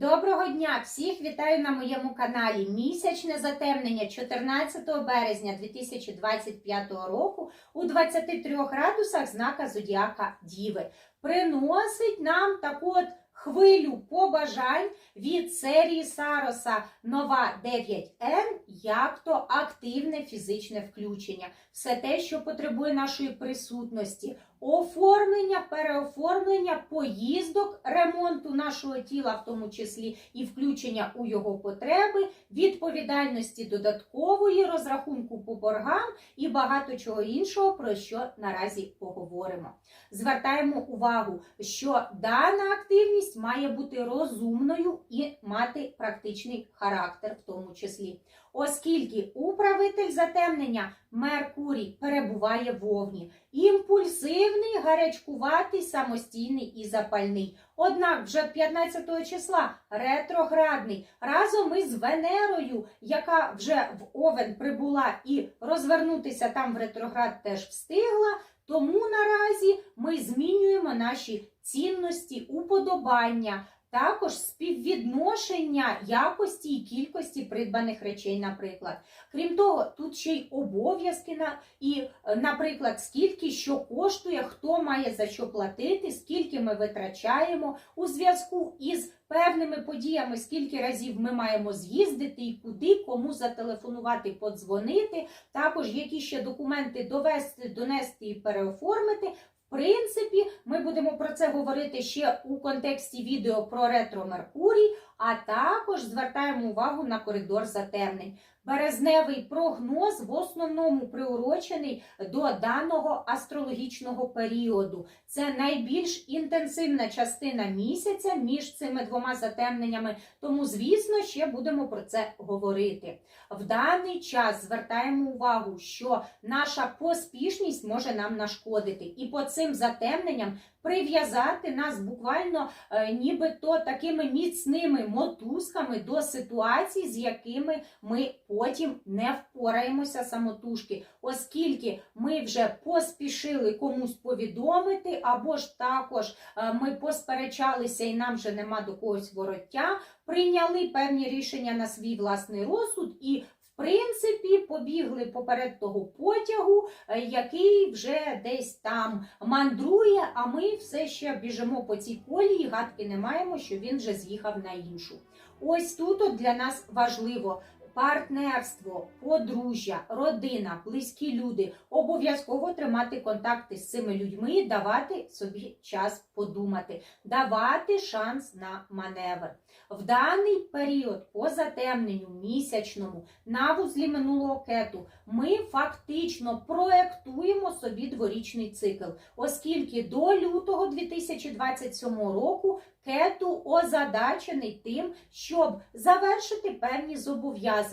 Доброго дня! Всіх вітаю на моєму каналі. Місячне затемнення 14 березня 2025 року у 23 градусах знака Зодіака Діви. Приносить нам таку от хвилю побажань від серії Сароса Нова 9N, як то активне фізичне включення. Все те, що потребує нашої присутності, оформлення, переоформлення, поїздок, ремонту нашого тіла, в тому числі і включення у його потреби, відповідальності додаткової, розрахунку по боргам і багато чого іншого, про що наразі поговоримо. Звертаємо увагу, що дана активність має бути розумною і мати практичний характер, в тому числі, оскільки управитель затемнення Меркурій перебуває в вогні, імпульсивний, гарячкуватий, самостійний і запальний. Однак вже 15 числа ретроградний разом із Венерою, яка вже в Овен прибула і розвернутися там в ретроград теж встигла. Тому наразі ми змінюємо наші цінності, уподобання, також співвідношення якості і кількості придбаних речей, наприклад. Крім того, тут ще й обов'язки на і, е, наприклад, скільки що коштує, хто має за що платити, скільки ми витрачаємо у зв'язку із певними подіями, скільки разів ми маємо з'їздити і куди, кому зателефонувати, подзвонити, також які ще документи довести, донести і переоформити. Принципі, ми будемо про це говорити ще у контексті відео про ретро Меркурій, а також звертаємо увагу на коридор затемнень. Березневий прогноз в основному приурочений до даного астрологічного періоду. Це найбільш інтенсивна частина місяця між цими двома затемненнями, тому, звісно, ще будемо про це говорити. В даний час звертаємо увагу, що наша поспішність може нам нашкодити, і по цим затемненням прив'язати нас буквально е, нібито такими міцними мотузками до ситуацій, з якими ми потім не впораємося самотужки, оскільки ми вже поспішили комусь повідомити, або ж також е, ми посперечалися і нам вже нема до когось вороття, прийняли певні рішення на свій власний розсуд і. Принципі, побігли поперед того потягу, е, який вже десь там мандрує, а ми все ще біжимо по цій колії, гадки не маємо, що він вже з'їхав на іншу. Ось тут от для нас важливо. Партнерство, подружжя, родина, близькі люди обов'язково тримати контакти з цими людьми, давати собі час подумати, давати шанс на маневр. В даний період по затемненню місячному на вузлі минулого кету ми фактично проектуємо собі дворічний цикл, оскільки до лютого 2027 року кету озадачений тим, щоб завершити певні зобов'язання.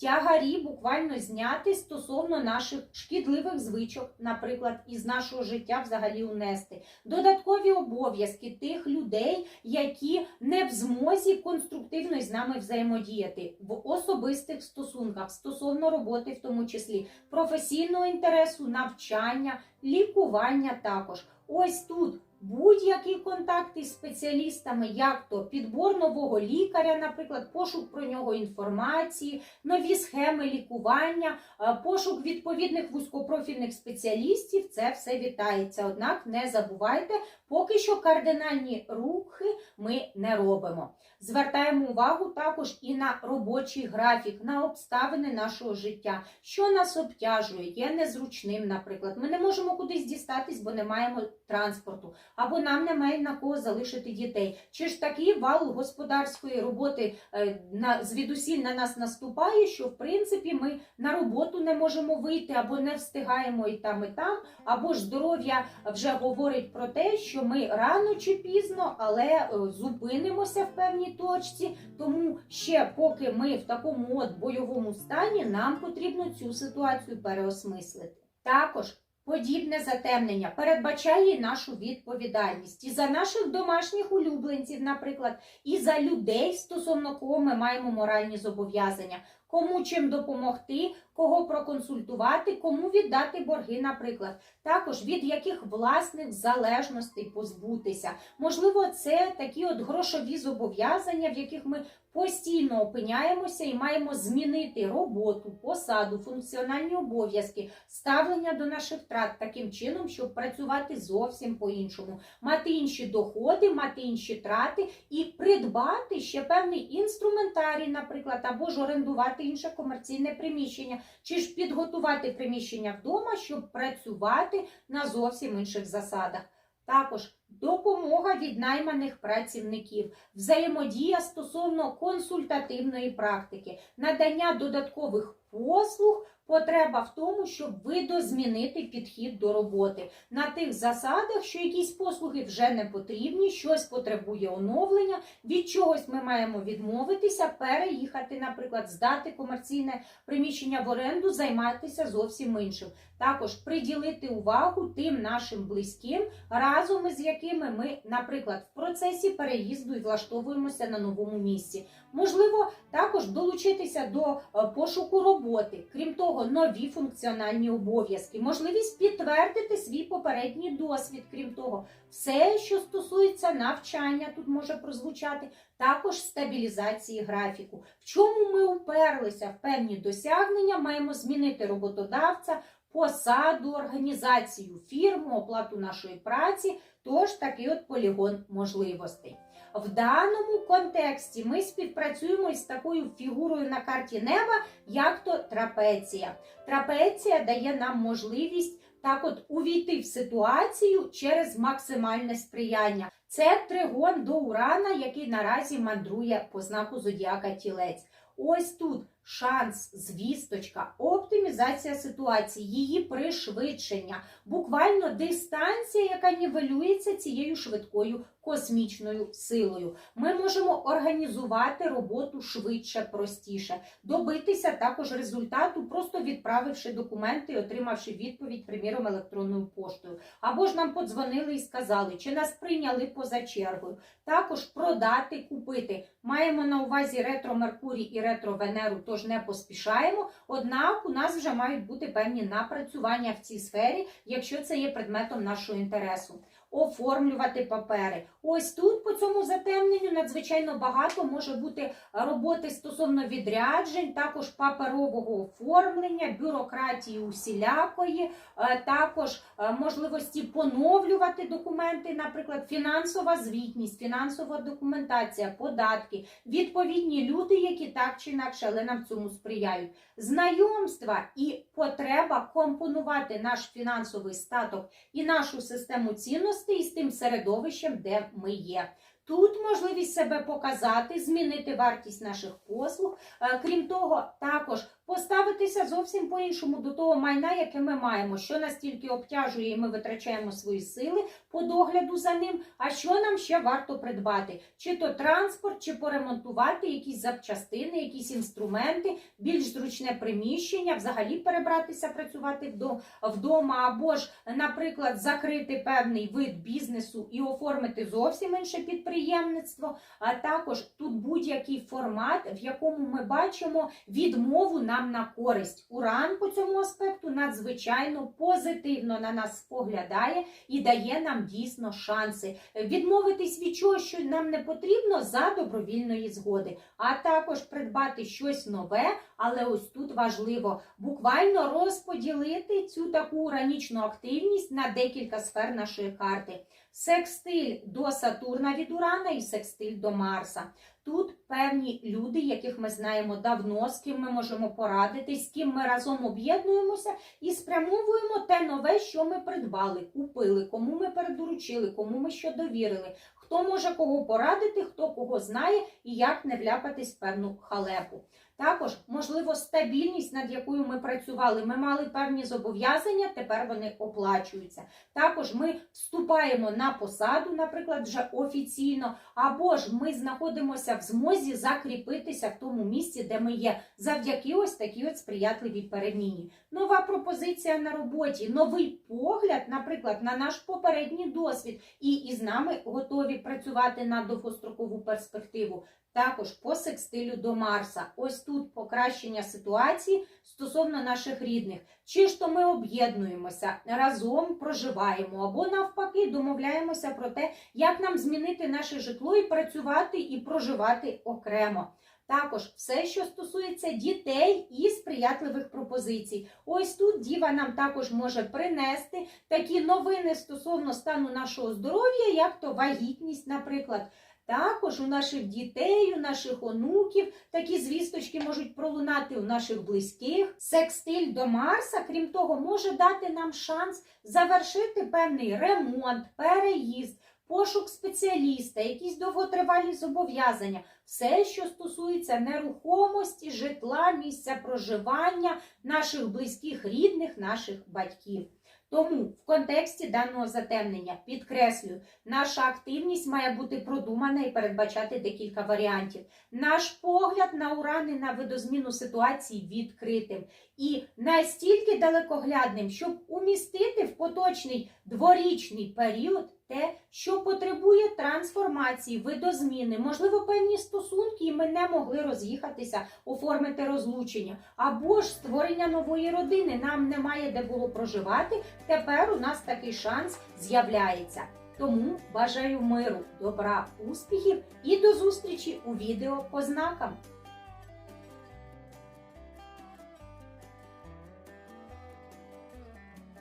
Тягарі буквально зняти стосовно наших шкідливих звичок, наприклад, із нашого життя взагалі унести. Додаткові обов'язки тих людей, які не в змозі конструктивно з нами взаємодіяти в особистих стосунках, стосовно роботи, в тому числі професійного інтересу, навчання, лікування також. Ось тут будь-які контакти з спеціалістами, як то підбор нового лікаря, наприклад, пошук про нього інформації, нові схеми лікування, е, пошук відповідних вузькопрофільних спеціалістів, це все вітається. Однак не забувайте, поки що кардинальні рухи ми не робимо. Звертаємо увагу також і на робочий графік, на обставини нашого життя, що нас обтяжує, є незручним, наприклад. Ми не можемо кудись дістатись, бо не маємо транспорту, або нам немає на кого залишити дітей. Чи ж такий вал господарської роботи е, на звідусіль на нас наступає, що в принципі ми на роботу не можемо вийти, або не встигаємо і там, і там, або ж здоров'я вже говорить про те, що ми рано чи пізно, але е, зупинимося в певній точці. Тому ще поки ми в такому от бойовому стані, нам потрібно цю ситуацію переосмислити. Також подібне затемнення передбачає нашу відповідальність і за наших домашніх улюбленців, наприклад, і за людей, стосовно кого ми маємо моральні зобов'язання. Кому чим допомогти, кого проконсультувати, кому віддати борги, наприклад. Також від яких власних залежностей позбутися. Можливо, це такі от грошові зобов'язання, в яких ми постійно опиняємося і маємо змінити роботу, посаду, функціональні обов'язки, ставлення до наших втрат таким чином, щоб працювати зовсім по-іншому, мати інші доходи, мати інші трати і придбати ще певний інструментарій, наприклад, або ж орендувати інше комерційне приміщення, чи ж підготувати приміщення вдома, щоб працювати на зовсім інших засадах. Також допомога від найманих працівників, взаємодія стосовно консультативної практики, надання додаткових послуг, потреба в тому, щоб видозмінити підхід до роботи на тих засадах, що якісь послуги вже не потрібні, щось потребує оновлення, від чогось ми маємо відмовитися, переїхати, наприклад, здати комерційне приміщення в оренду, займатися зовсім іншим. Також приділити увагу тим нашим близьким, разом із якими ми, наприклад, в процесі переїзду і влаштовуємося на новому місці. Можливо, також долучитися до е, пошуку роботи, крім того, нові функціональні обов'язки, можливість підтвердити свій попередній досвід, крім того, все, що стосується навчання, тут може прозвучати, також стабілізації графіку. В чому ми уперлися? В певні досягнення, маємо змінити роботодавця, посаду, організацію фірму, оплату нашої праці, тож такий от полігон можливостей. В даному контексті ми співпрацюємо із такою фігурою на карті неба, як то трапеція. Трапеція дає нам можливість так от увійти в ситуацію через максимальне сприяння. Це тригон до Урана, який наразі мандрує по знаку зодіака тілець. Ось тут шанс, звісточка, оптимізація ситуації, її пришвидшення, буквально дистанція, яка нівелюється цією швидкою космічною силою. Ми можемо організувати роботу швидше, простіше, добитися також результату, просто відправивши документи і отримавши відповідь, приміром, електронною поштою. Або ж нам подзвонили і сказали, чи нас прийняли поза чергою. Також продати, купити. Маємо на увазі ретро Меркурій і ретро Венеру, тож не поспішаємо. Однак у нас вже мають бути певні напрацювання в цій сфері, якщо це є предметом нашого інтересу. Оформлювати папери. Ось тут по цьому затемненню надзвичайно багато може бути роботи стосовно відряджень, також паперового оформлення, бюрократії усілякої, е, також е, можливості поновлювати документи, наприклад, фінансова звітність, фінансова документація, податки, відповідні люди, які так чи інакше, але нам цьому сприяють. Знайомства і потреба компонувати наш фінансовий статок і нашу систему цінностей із тим середовищем, де ми є. Тут можливість себе показати, змінити вартість наших послуг. Е, Крім того, також поставитися зовсім по-іншому до того майна, яке ми маємо, що настільки обтяжує, і ми витрачаємо свої сили по догляду за ним. А що нам ще варто придбати? Чи то транспорт, чи поремонтувати якісь запчастини, якісь інструменти, більш зручне приміщення, взагалі перебратися працювати вдома, або ж, наприклад, закрити певний вид бізнесу і оформити зовсім інше підприємництво. А також тут будь-який формат, в якому ми бачимо відмову нам на користь. Уран по цьому аспекту надзвичайно позитивно на нас споглядає і дає нам дійсно шанси відмовитись від чого, що нам не потрібно за добровільної згоди, а також придбати щось нове, але ось тут важливо буквально розподілити цю таку уранічну активність на декілька сфер нашої карти. Секстиль до Сатурна від Урана і секстиль до Марса. Тут певні люди, яких ми знаємо давно, з ким ми можемо порадитись, з ким ми разом об'єднуємося і спрямовуємо те нове, що ми придбали, купили, кому ми передоручили, кому ми що довірили, хто може кого порадити, хто кого знає і як не вляпатись в певну халепу. Також, можливо, стабільність, над якою ми працювали. Ми мали певні зобов'язання, тепер вони оплачуються. Також ми вступаємо на посаду, наприклад, вже офіційно, або ж ми знаходимося в змозі закріпитися в тому місці, де ми є, завдяки ось такій от сприятливій переміні. Нова пропозиція на роботі, новий погляд, наприклад, на наш попередній досвід, і із нами готові працювати на довгострокову перспективу. Також по секстилю до Марса. Ось тут покращення ситуації стосовно наших рідних. Чи ж то ми об'єднуємося, разом проживаємо, або навпаки домовляємося про те, як нам змінити наше житло і працювати і проживати окремо. Також все, що стосується дітей і сприятливих пропозицій. Ось тут діва нам також може принести такі новини стосовно стану нашого здоров'я, як то вагітність, наприклад. Також у наших дітей, у наших онуків такі звісточки можуть пролунати у наших близьких. Секстиль до Марса, крім того, може дати нам шанс завершити певний ремонт, переїзд, пошук спеціаліста, якісь довготривалі зобов'язання, все, що стосується нерухомості, житла, місця проживання наших близьких, рідних, наших батьків. Тому в контексті даного затемнення підкреслюю, наша активність має бути продумана і передбачати декілька варіантів. Наш погляд на уран і на видозміну ситуації відкритим і настільки далекоглядним, щоб умістити в поточний дворічний період те, що потребує трансформації, видозміни, можливо, певні стосунки, і ми не могли роз'їхатися, оформити розлучення, або ж створення нової родини. Нам немає де було проживати. Тепер у нас такий шанс з'являється. Тому бажаю миру, добра, успіхів і до зустрічі у відео по знакам.